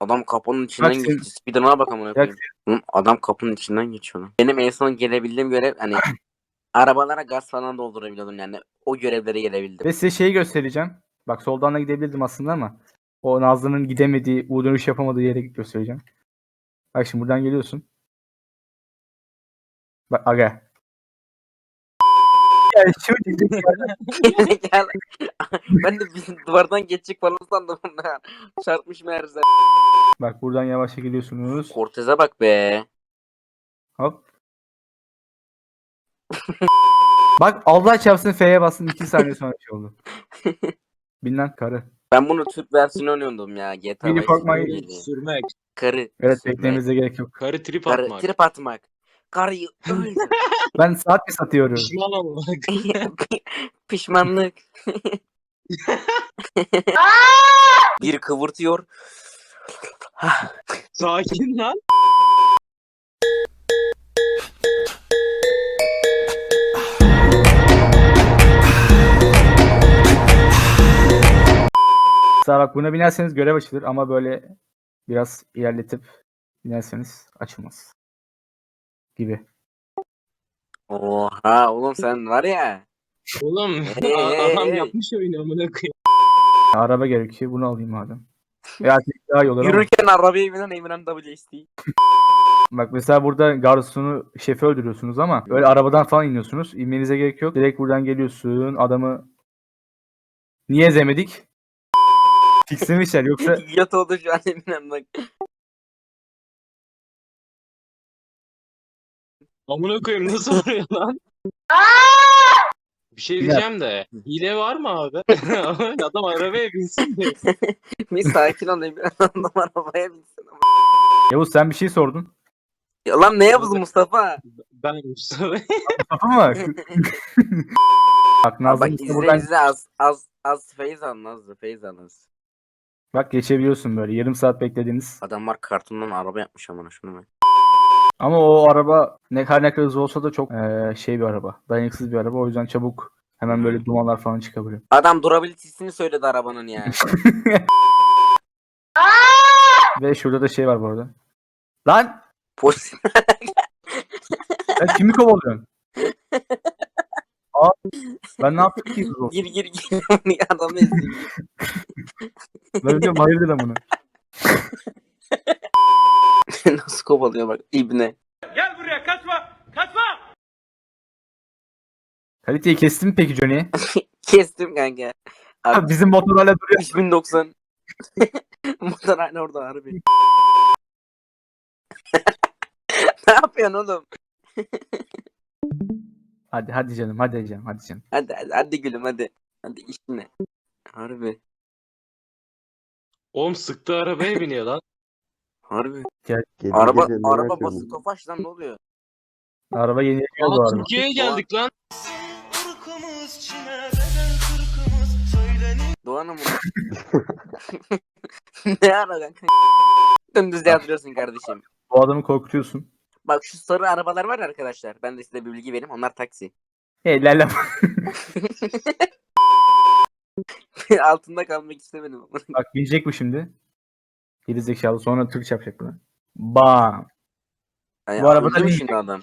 Adam kapının içinden Bak sen- geçti. Speedrun'a bak amına koyayım. Oğlum adam kapının içinden geçiyor lan. Benim en son gelebildiğim görev hani arabalara gaz falan doldurabiliyordum yani. O görevlere gelebildim. Ve size şeyi göstereceğim. Bak soldan da gidebilirdim aslında ama o Nazlı'nın gidemediği, U dönüş yapamadığı yere göstereceğim. Bak şimdi buradan geliyorsun. Bak aga. Yani şu Gel. ben de bir duvardan geçecek falan sandım. bunlar. Çarpmış meğerse. Bak buradan yavaşça geliyorsunuz. Cortez'e bak be. Hop. Bak Allah çarpsın F'ye bastın 2 saniye sonra şey oldu. Lan karı. Ben bunu Türk versiyonu oynuyordum ya. GTA Mini Vice Park Mine-. Sürmek. Karı. Evet sürmek, beklememize gerek yok. Karı trip Karı atmak. trip atmak. Karıyı öldür. Ben saat mi satıyorum? Pişman olmak. Pişmanlık. Bir kıvırtıyor. Sakin lan. Mesela bak buna binerseniz görev açılır ama böyle biraz ilerletip binerseniz açılmaz. Gibi. Oha oğlum sen var ya. Oğlum Hey, a- hey, adam hey. yapmış oyunu amına koyayım. Araba gerekiyor. Bunu alayım madem. Ya daha iyi olur ama. Yürürken arabaya binen Emirhan WST. Bak mesela burada garsonu şefi öldürüyorsunuz ama öyle arabadan falan iniyorsunuz. İnmenize gerek yok. Direkt buradan geliyorsun. Adamı niye ezemedik? Tiksinmişler yoksa Yat oldu şu an Emirhan bak. Amına koyayım nasıl vuruyor lan? Bir şey diyeceğim de hile var mı abi? Adam arabaya binsin de. Bir sakin ol Emirhan adam arabaya binsin. ama. Yavuz sen bir şey sordun. Ya lan ne yaptın Mustafa? Ben Mustafa. Mustafa mı? bak Nazlı bak işte buradan izle az az az feyz al Nazlı feyz al az. bak geçebiliyorsun böyle yarım saat beklediğiniz. Adamlar kartondan araba yapmış amına şunu bak. Ama o araba ne kadar ne kadar hızlı olsa da çok eee, şey bir araba. Dayanıksız bir araba. O yüzden çabuk hemen böyle dumanlar falan çıkabiliyor. Adam durabilitesini söyledi arabanın ya. Ve şurada da şey var bu arada. Lan! Polis Sen kimi kovalıyorsun? Aa, ben ne yaptım ki? bu? gir gir gir adam ezdi. Ben diyorum hayırdır lan bunu. Nasıl kovalıyor bak ibne. Gel buraya kaçma. Kaçma. Kaliteyi kestin mi peki Johnny? Kestim kanka. Abi Bizim motor hala duruyor. 3090. Motor hala orada harbi. ne yapıyorsun oğlum? Hadi hadi canım hadi canım hadi canım. Hadi hadi, hadi gülüm hadi. Hadi işine. Harbi. Oğlum sıktı arabaya biniyor lan. Harbi. Gece Araba gece ne araba basık tofaş lan ne oluyor? Araba yeni geliyor bu arada. Türkiye'ye geldik lan. Doğan'a mı? ne ara kanka? Dümdüz yatırıyorsun kardeşim. Bu adamı korkutuyorsun. Bak şu sarı arabalar var ya arkadaşlar. Ben de size bir bilgi vereyim. Onlar taksi. Hey lala. Altında kalmak istemedim. Bak binecek bu şimdi. Geri zekalı sonra Türk yapacak buna. Bam. Yani Bu arabada değil. şimdi adam?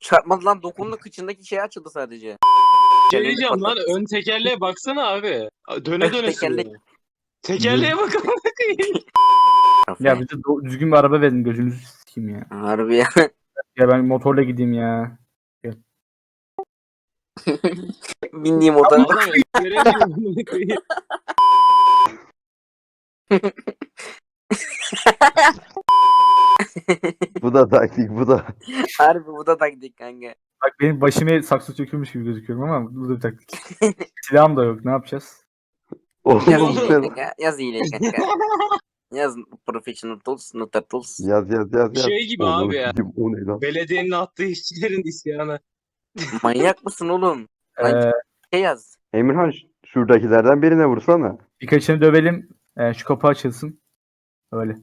Çarpmadı lan dokundu kıçındaki şey açıldı sadece. Şey diyeceğim lan ön tekerleğe baksana abi. Döne Ön döne sürüyor. Tekerleğe bak amına koyayım. Ya bize do- düzgün bir araba verin gözünüzü sikeyim ya. Harbi ya. Ya ben motorla gideyim ya. Bindiğim oda. Adam göremiyor amına koyayım. Bu da taktik bu da. Harbi bu da taktik kanka. Bak benim başıma saksı çökülmüş gibi gözüküyorum ama bu da bir taktik. Silahım da yok ne yapacağız? Yaz Oğlum iyile sen kanka. Yaz iyile kanka. Yaz professional tools, a tools. yaz yaz yaz yaz. Şey gibi Oğlum, abi ya. kim- O ne lan? Belediyenin attığı işçilerin isyanı. Manyak mısın oğlum? Ee, Şey yaz. Emirhan ş- şuradakilerden birine vursana. birkaçını dövelim. Ee, şu kapı açılsın. Öyle.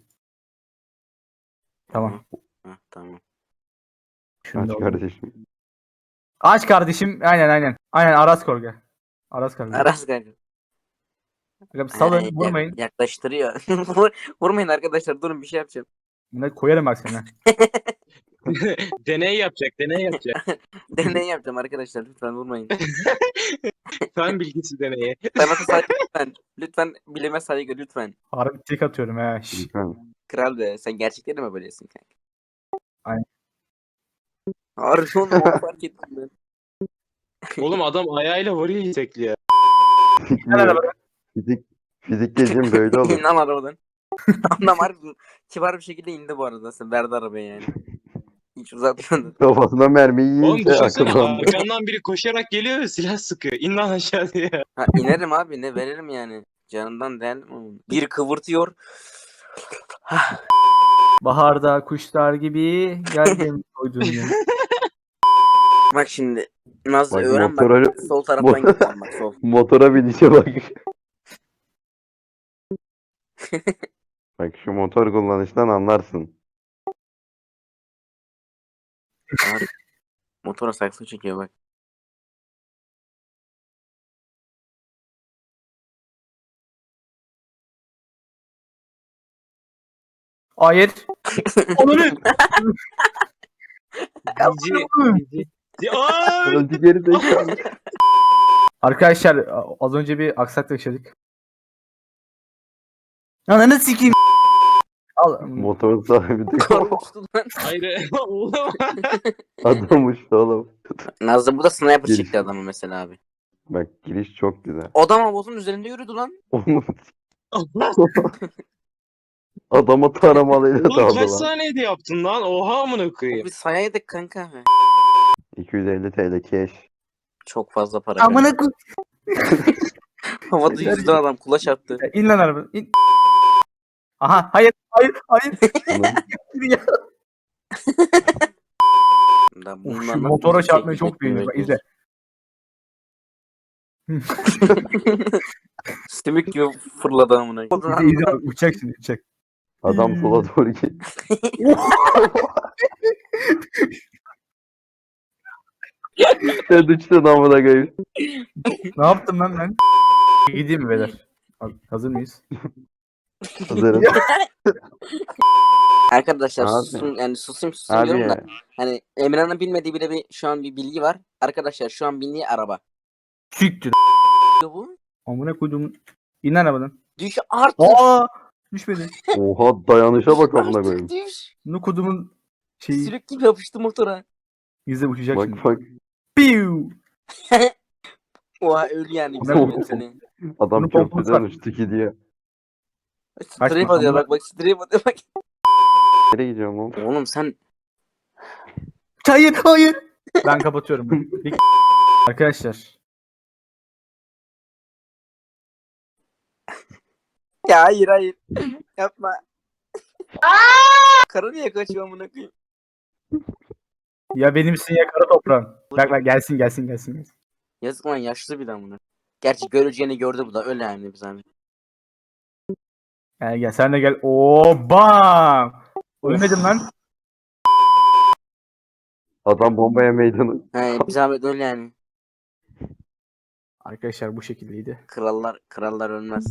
Tamam. Heh, tamam. Şunu Aç alalım. kardeşim. Aç kardeşim. Aynen aynen. Aynen Aras Korga. Aras Korga. Aras kanka. Bak, Salın Ee, yak- vurmayın. Yaklaştırıyor. Vur- Vurmayın arkadaşlar durun bir şey yapacağım. Buna koyarım bak sana. deney yapacak, deney yapacak. Deney yapacağım arkadaşlar lütfen vurmayın. Fen bilgisi deneyi. Sanata saygı lütfen. Lütfen bilime saygı lütfen. Harbi tek atıyorum he. Şş. Lütfen. Kral be sen gerçekten mi böylesin kanka? Aynen. Harbi onu fark ettim ben. Oğlum adam ayağıyla vuruyor itekliyor. Arabadan. Fizik, fizik gezim böyle olur. İn lan arabadan. Adam harbi kibar bir şekilde indi bu arada. Sen verdi arabayı yani. Hiç uzatmadı. Kafasına mermiyi Oğlum yiyince düşünsene akıllandı. arkandan biri koşarak geliyor ve silah sıkıyor. İn lan aşağı diye. Ha, inerim abi ne veririm yani. Canından değerli mi? Bir kıvırtıyor. Baharda kuşlar gibi geldim koydum ya. Bak şimdi. Nazlı Bak, öğren bak. motora- Sol taraftan motor- gideceğim bak sol. Motora binişe bak. bak şu motor kullanıştan anlarsın. Abi, Motora saksı çekiyor bak. Hayır. Öldü geri zekalı. Arkadaşlar az önce bir aksaklık yaşadık. Ananı sikeyim. Al. Motor sahibi de Korkmuştu lan. Hayır. Oğlum. adammış oğlum. Nazlı bu da sniper Geliş. çekti adamı mesela abi. Bak giriş çok güzel. Adam havuzun üzerinde yürüdü lan. Oğlum adama taramalıyla Oğlum daldı kaç lan. saniyede yaptın lan? Oha amına koyayım. Biz sayaydık kanka. 250 TL cash. Çok fazla para. Amına koy. Havada yüzden adam kulaç attı. İn lan arabadan. in. Aha hayır hayır hayır. Ya. Bunlar Şu motora şey çok beğeniyorum. Bak, bekliyor izle. Sümük gibi fırladı amına. İzle, izle bak, uçacak şimdi adam sola doğru gitti. Sen düştün amına koyayım. Ne yaptım lan ben? Gideyim mi beyler? Hazır mıyız? Hazırım. Arkadaşlar Abi. susun yani susayım susayım Abi diyorum da. ya. Hani Emre'nin bilmediği bile bir şu an bir bilgi var. Arkadaşlar şu an bindiği araba. Siktir. Bu. Amına koydum. İn arabadan. Düş artık. Aa! Düşmedi. Oha dayanışa bak amına Artık koyayım. düş. Bunu kodumun şeyi. Sürük gibi yapıştı motora. İzle uçacak Bak şimdi. bak Piu! Oha öl yani. Güzel seni. adam Bunu pompalı köprüden uçtu gidiyor. Kaçma, Strip atıyor bak bak strip atıyor bak. Nereye gidiyorum oğlum? Oğlum sen Hayır hayır. Ben kapatıyorum. Bir- Arkadaşlar. ya hayır hayır. Yapma. Karı niye kaçıyor amına koyayım? Ya benimsin ya kara toprağım. Bak bak gelsin gelsin gelsin. gelsin. Yazık lan yaşlı bir de amına. Gerçi göreceğini gördü bu da öyle yani biz hani. Gel gel sen de gel. Oo bam. Ölmedim lan. Adam bombaya meydanı. He bir zahmet öyle yani. Arkadaşlar bu şekildeydi. Krallar krallar ölmez.